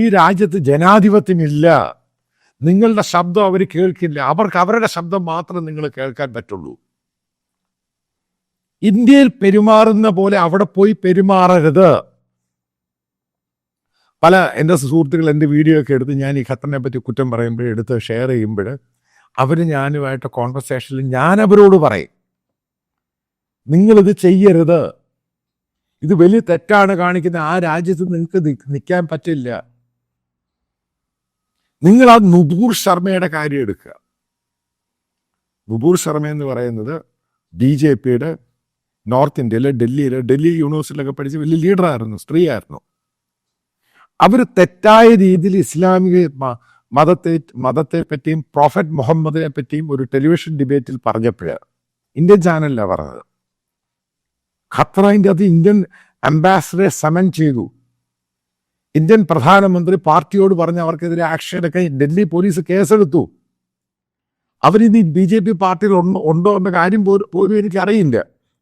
ഈ രാജ്യത്ത് ജനാധിപത്യമില്ല. നിങ്ങളുടെ ശബ്ദം അവർ കേൾക്കില്ല. അവർക്ക് അവരുടെ ശബ്ദം മാത്രം നിങ്ങൾ കേൾക്കാൻ പറ്റുള്ളൂ. ഇന്ത്യയിൽ പെരുമാറുന്ന പോലെ അവിടെ പോയി പെരുമാറരുത്. പല എന്റെ സുഹൃത്തുക്കൾ എന്റെ വീഡിയോ ഒക്കെ എടുത്ത് ഞാൻ ഈ ഖത്തറിനെ പറ്റി കുറ്റം പറയുമ്പോൾ എടുത്ത് ഷെയർ ചെയ്യുമ്പോൾ അവർ ഞാനുമായിട്ട് കോൺവെർസേഷനിൽ ഞാൻ അവരോട് പറയും. നിങ്ങളിത് ചെയ്യരുത്. ഇത് വലിയ തെറ്റാണ് കാണിക്കുന്നത്. ആ രാജ്യത്ത് നിങ്ങൾക്ക് നിൽക്കാൻ പറ്റില്ല. നിങ്ങൾ ആ നുപൂർ ശർമ്മയുടെ കാര്യം എടുക്കുക. നുപൂർ ശർമ്മ എന്ന് പറയുന്നത് ബി ജെ പിയുടെ നോർത്ത് ഇന്ത്യയിലെ ഡൽഹിയിലെ ഡൽഹി യൂണിവേഴ്സിറ്റിയിലൊക്കെ പഠിച്ച വലിയ ലീഡറായിരുന്നു സ്ത്രീ ആയിരുന്നു അവർ തെറ്റായ രീതിയിൽ ഇസ്ലാമിക മതത്തെ മതത്തെ പറ്റിയും പ്രോഫറ്റ് മുഹമ്മദിനെ പറ്റിയും ഒരു ടെലിവിഷൻ ഡിബേറ്റിൽ പറഞ്ഞപ്പോൾ ഇന്ത്യൻ ചാനലിലാണ് പറഞ്ഞത്. ഖത്തറിന്റെ അത് ഇന്ത്യൻ അംബാസഡറെ സമൻ ചെയ്തു. ഇന്ത്യൻ പ്രധാനമന്ത്രി പാർട്ടിയോട് പറഞ്ഞ് അവർക്കെതിരെ ആക്ഷൻ എടുക്കാൻ ഡൽഹി പോലീസ് കേസെടുത്തു. അവരിന്ന് ബി ജെ പി പാർട്ടിയിൽ ഉണ്ടോ എന്ന കാര്യം പോലും എനിക്ക് അറിയില്ല.